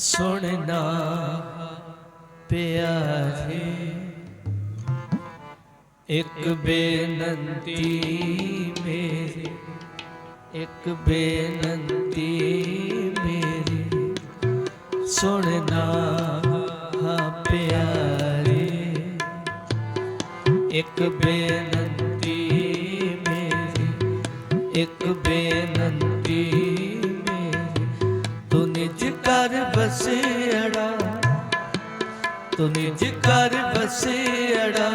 ਸੁਣਨਾ ਪਿਆਰੇ ਇੱਕ ਬੇਨੰਤੀ ਮੇਰੀ, ਇੱਕ ਬੇਨੰਤੀ ਮੇਰੀ, ਸੁਣਨਾ ਹਾਂ। ਪਿਆਰੇ ਇੱਕ ਬੇਨੰਤੀ ਮੇਰੀ, ਇੱਕ ਬੇਨਤੀ ਕਰ ਬਸੇੜਾ ਤੂੰ ਨਿਜ ਕਰ ਬਸੇੜਾ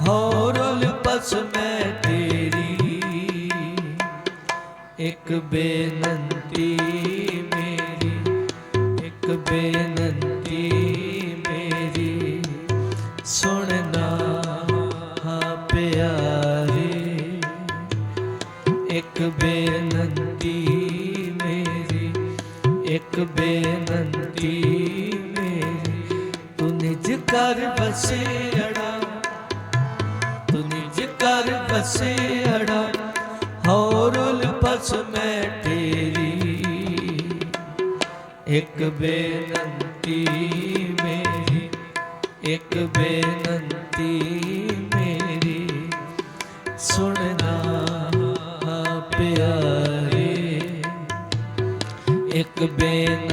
ਹੋਰਲ ਪਸ ਮੈਂ ਤੇਰੀ। ਇੱਕ ਬੇਨੰਤੀ ਮੇਰੀ, ਇੱਕ ਬੇਨੰਤੀ ਮੇਰੀ ਸੁਣਨਾ ਹਾਂ ਪਿਆਰੇ। ਇੱਕ ਬੇ ਨਿਜ ਕਰ ਬਸੇੜਾ ਤੂੰ ਨਿਜ ਕਰ ਬਸੇੜਾ ਹੋਰਲ ਪਸ ਮੈਂ ਤੇਰੀ। ਇੱਕ ਬੇਨੰਤੀ ਮੇਰੀ, ਇੱਕ ਬੇਨੰਤੀ ਮੇਰੀ, ਸੁਣਨਾ ਹਾਂ ਪਿਆਰੇ। ਇੱਕ ਬੇਨੰਤੀ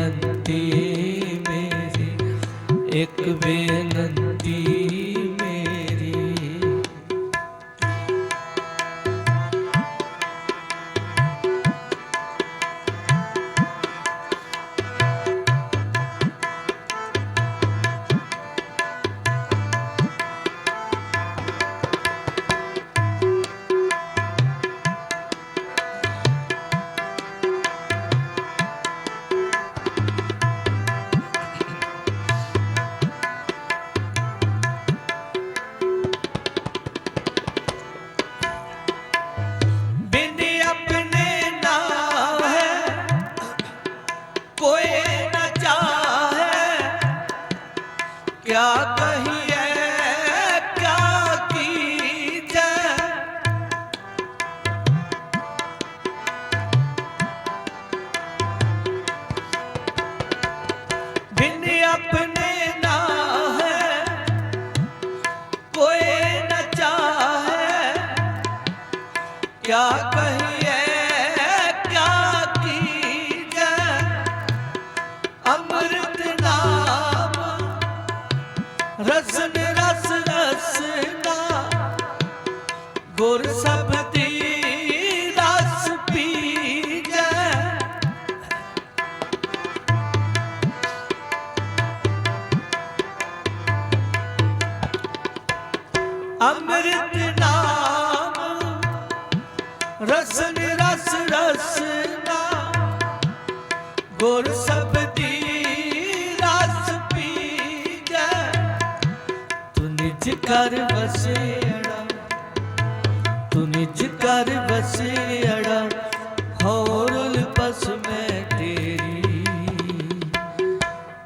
ਅੰਮ੍ਰਿਤ ਨਾਮ ਰਸ ਰਸਨਾ ਗੁਰ ਸਬਦੀ ਰਸ ਪੀਜੈ, ਤੂੰ ਨਿਜ ਕਰ ਵਸੇੜਾ। ਤੂੰ ਨਿਜ ਕਰ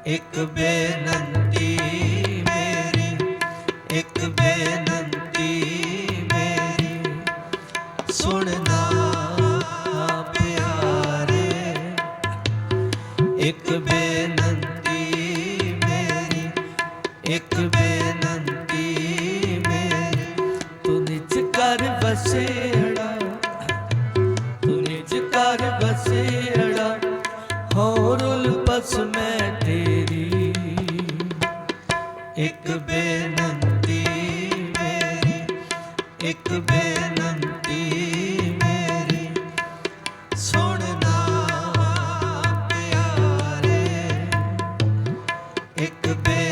ਇੱਕ ਬੇਨੰਦ ਸੁਣਨਾ ਇੱਕ ਬੇਨੰਤੀ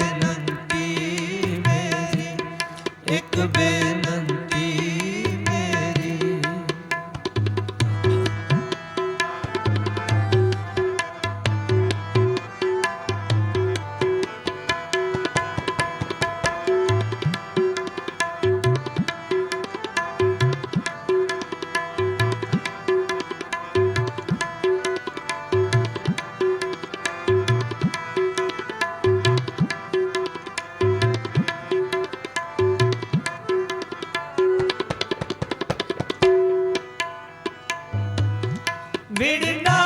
midnight.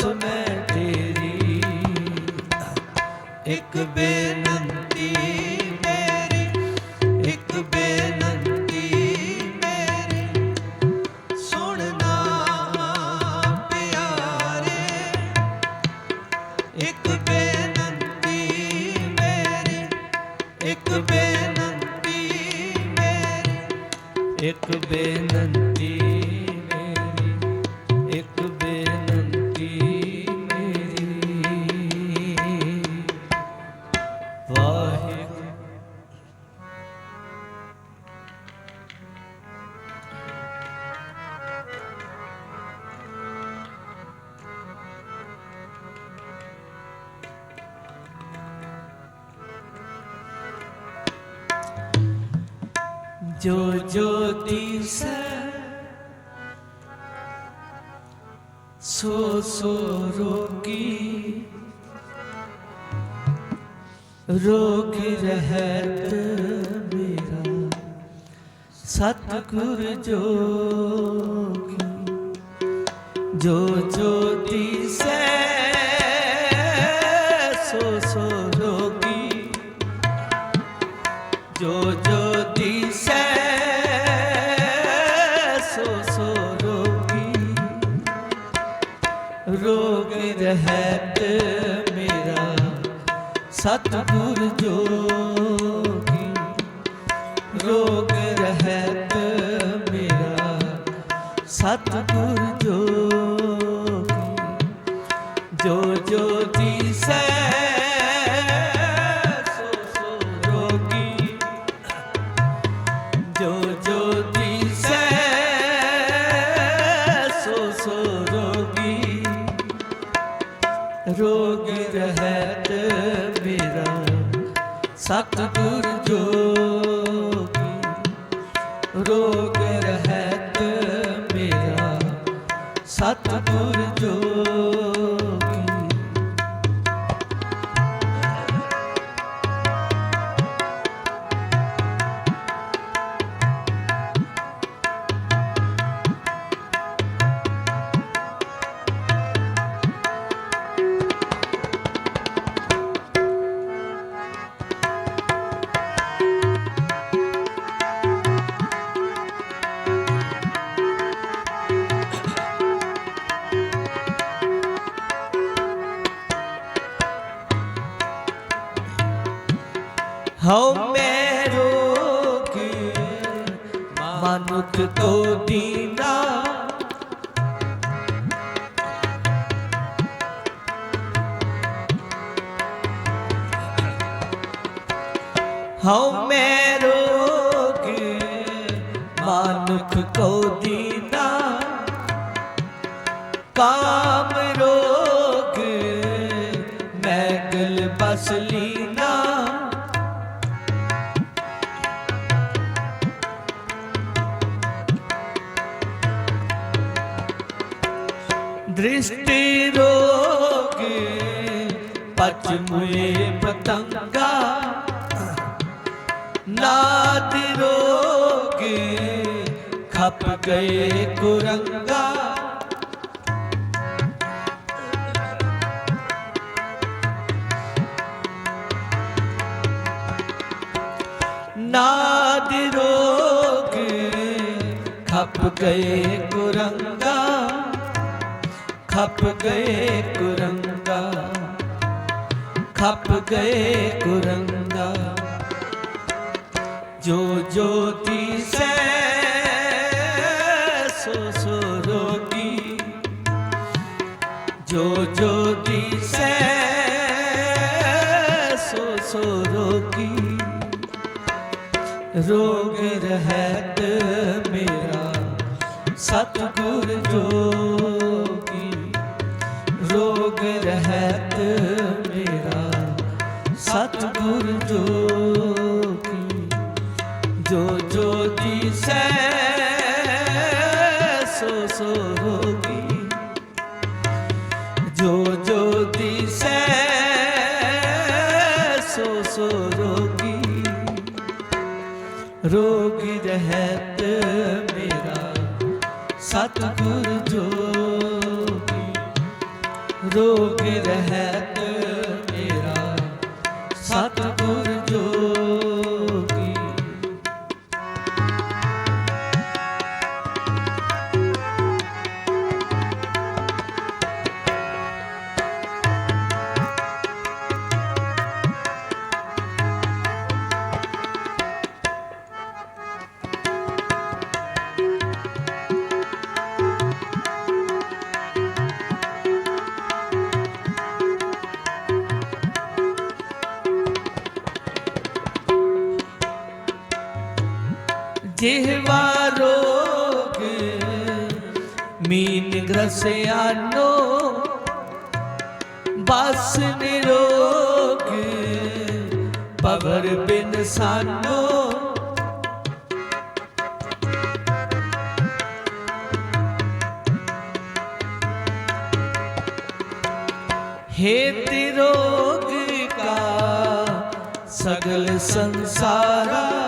awesome. जो ज्योति से सो सो रोगी, रोग रहत मेरा। सतगुर जोगी, जो ज्योति से सो सो रोगी, जो ज्योति ਸਤਿਗੁਰ ਜੋਗੀ ਰੋਗ ਰਹਿਤ ਮੇਰਾ। ਸਤਿਗੁਰ ਸਤਿਗੁਰ ਜੋਤੀ ਰੋ ਹਉ ਮੈਂ ਰੋਗ ਕਾਮ ਰੋਗ ਮੈਂ ਗਲ ਬਸ ਦ੍ਰਿਸ਼ਟੀ ਰੋਗ ਪਤੰਗਾ ਨਾਦ ਰੋਗ ਖਪ ਗਏ ਕੁਰੰਗਾ। ਨਾਦ ਰੋਗ ਖਪ ਗਏ ਕੁਰੰਗਾ। ਖਪ ਗਏ ਕੁਰੰਗਾ। ਖਪ ਗਏ ਕੁਰੰਗਾ। ਜੋ ਜੋ ਦਿਸੈ ਸੋ ਸੋ ਰੋਗੀ। ਜੋ ਜੋ ਦਿਸੈ ਸੋ ਸੋ ਰੋਗੀ। ਰੋਗ ਰੋਗ જેવા રોગ મીન ગ્રસ્યાનો બસ નિરોગ પવર બિન સાનો હે તિરોગ કા સગલ સંસારા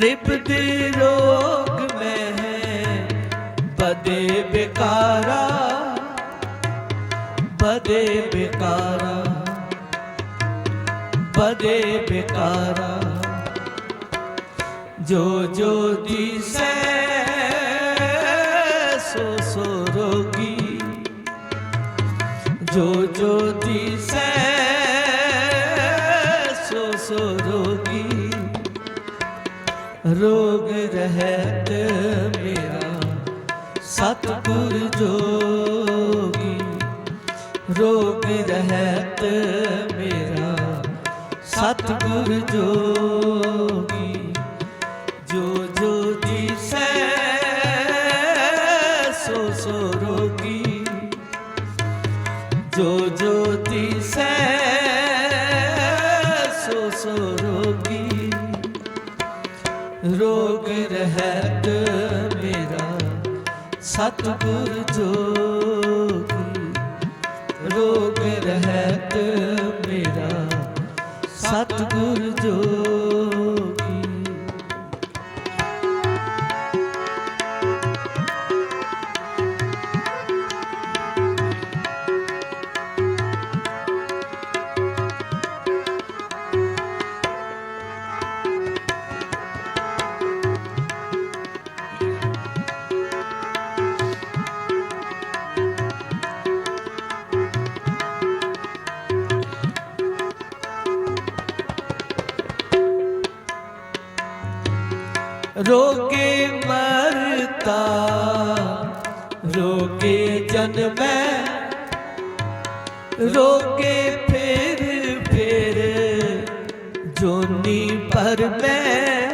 ਤ੍ਰਿਪਤੀ ਰੋਗ ਮੈਂ ਬਦੇ ਬਿਕਾਰਾ ਬਦੇ ਬਿਕਾਰਾ ਬਦੇ ਬਿਕਾਰਾ। ਜੋ ਜੋ ਸੋ ਸੋ ਰੋਗੀ। ਜੋ ਜੋ ਦਿਸੈ ਰੋਗ ਰਹਿਤ ਮੇਰਾ ਸਤਪੁਰ ਜੋਗੀ। ਰੋਗ ਰਹਿਤ ਮੇਰਾ ਸਤਪੁਰ ਜੋਗੀ। ਜੋ ਸਤਗੁਰ ਜੋਗੀ ਰੋਗ ਰਹਿਤ ਮੇਰਾ। ਸਤਗੁਰ ਜੋਗੀ ਜਨਮੈ ਰੋਕੇ ਫੇਰ ਫੇਰ ਜੋਨੀ ਪਰ ਮੈਂ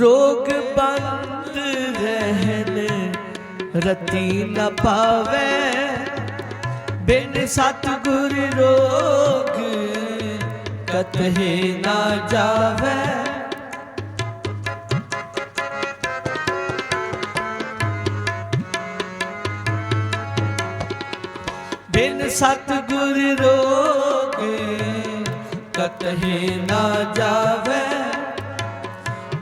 ਰੋਗ ਬੰਦ ਰਹਿਣ ਰਤੀ ਨਾ ਪਾਵੇ ਬਿਨ ਸਤਗੁਰ ਰੋਗ ਕਤਹਿ ਨਾ ਜਾਵੇ ਬਿਨ ਸਤਿਗੁਰ ਰੋਗੇ ਕਤਹਿ ਨਾ ਜਾਵੇ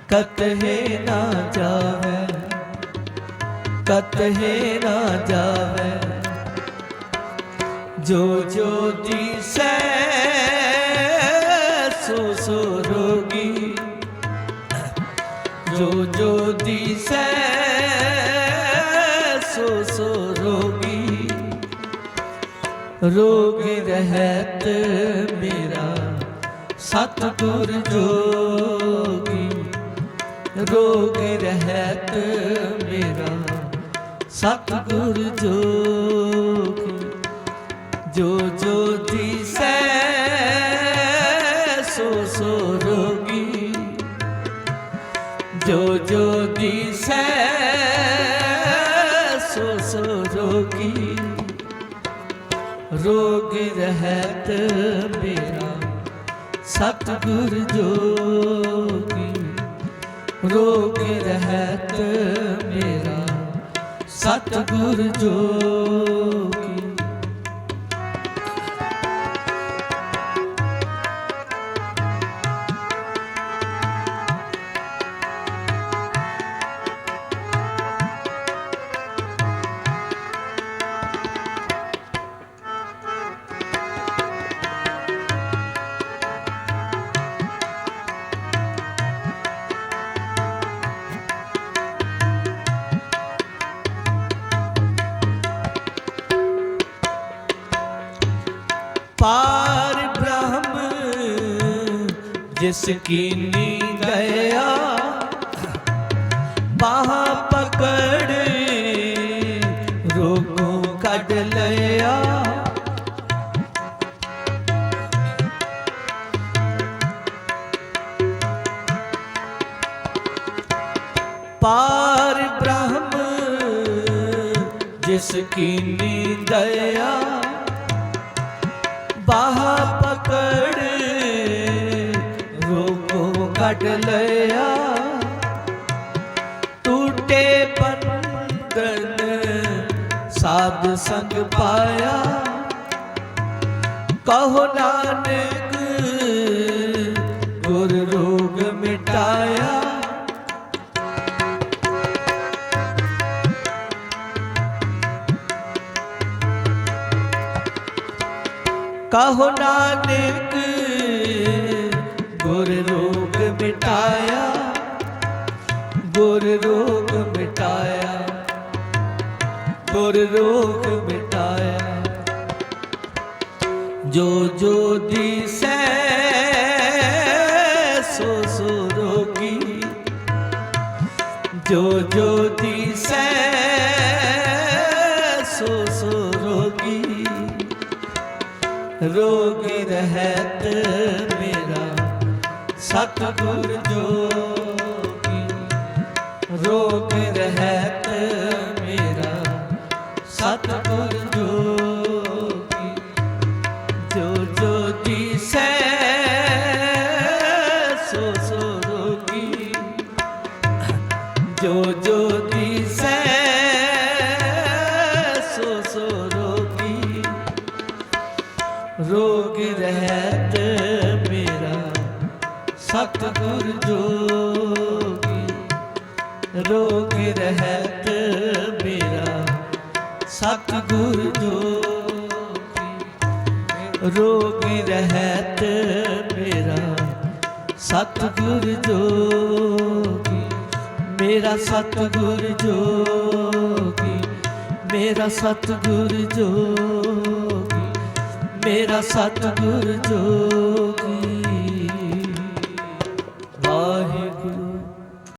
ਕਤਹਿ ਨਾ ਜਾਵੇ ਕਤਹਿ ਨਾ ਜਾਵੇ ਜੋ ਜੋ ਦਿਸੈ ਸੋ ਸੋ ਰੋਗੀ। ਜੋ ਜੋ ਦਿਸੈ ਸੋ ਸੋ ਰੋਗੀ। ਰੋਗੀ ਰਹਿਤ ਮੇਰਾ ਸਤਿਗੁਰ ਜੋਗੀ। ਰੋਗ ਰਹਿਤ ਮੇਰਾ ਸਤਿਗੁਰ ਜੋਗੀ। ਜੋ ਜੋ ਦਿਸੈ ਜੋ ਜੋ ਦਿਸੈ ਸੋ ਸੋ ਰੋਗੀ। ਰੋਗ ਰਹਿਤ ਮੇਰਾ ਸਤਿਗੁਰ ਜੋਗੀ। ਰੋਗ ਰਹਿਤ ਮੇਰਾ ਜਿਸ ਗਿਆ ਬਾਹ ਪਕੜ ਰੋਗੋਂ ਕੱਢ ਲਿਆ। ਪਾਰ ਬ੍ਰਹਮ ਜਿਸ ਕੀਨੀ ਦਇਆ ਬਾਹ ਕੱਢ ਲਿਆ। ਟੂਟੇ ਬੰਧਨ ਸਾਧ ਸੰਗ ਪਾਇਆ। ਕਹੋ ਨਾਨਕ ਗੁਰ ਰੋਗ ਮਿਟਾਇਆ। ਕਹੋ ਨਾਨਕ ਗੁਰ ਰੋਗ ਮਿਟਾਇਆ ਗੁਰ ਰੋਗ ਮਿਟਾਇਆ। ਜੋ ਜੋ ਦਿਸੈ ਸੋ ਸੋ ਰੋਗੀ। ਜੋ ਜੋ ਦਿਸੈ ਸੋ ਸੋ ਰੋਗੀ। ਰੋਗੀ ਰਹਿਤ ਮੇਰਾ ਸਤਿਗੁਰ ਜੋ ਰੋਗ ਰਹਿਤ ਮੇਰਾ, ਸਤਿਗੁਰ ਜੋਗੀ। ਜੋ ਜੋ ਦਿਸੈ ਸੋ ਸੋ ਰੋਗੀ। ਜੋ ਜੋ ਦਿਸੈ ਸੋ ਸੋ ਰੋਗੀ। ਰੋਗ ਰਹਿਤ ਮੇਰਾ, ਸਤਿਗੁਰ ਜੋਗੀ। ਰੋਗ ਰਹਿਤ ਮੇਰਾ, ਸਤਿਗੁਰ ਜੋਗੀ ਰੋਗ ਰਹਿਤ ਮੇਰਾ, ਸਤਿਗੁਰ ਜੋਗੀ ਮੇਰਾ ਸਤਿਗੁਰ ਜੋਗੀ ਮੇਰਾ ਸਤਿਗੁਰ ਜੋਗੀ ਮੇਰਾ ਸਤਿਗੁਰ ਜੋਗੀ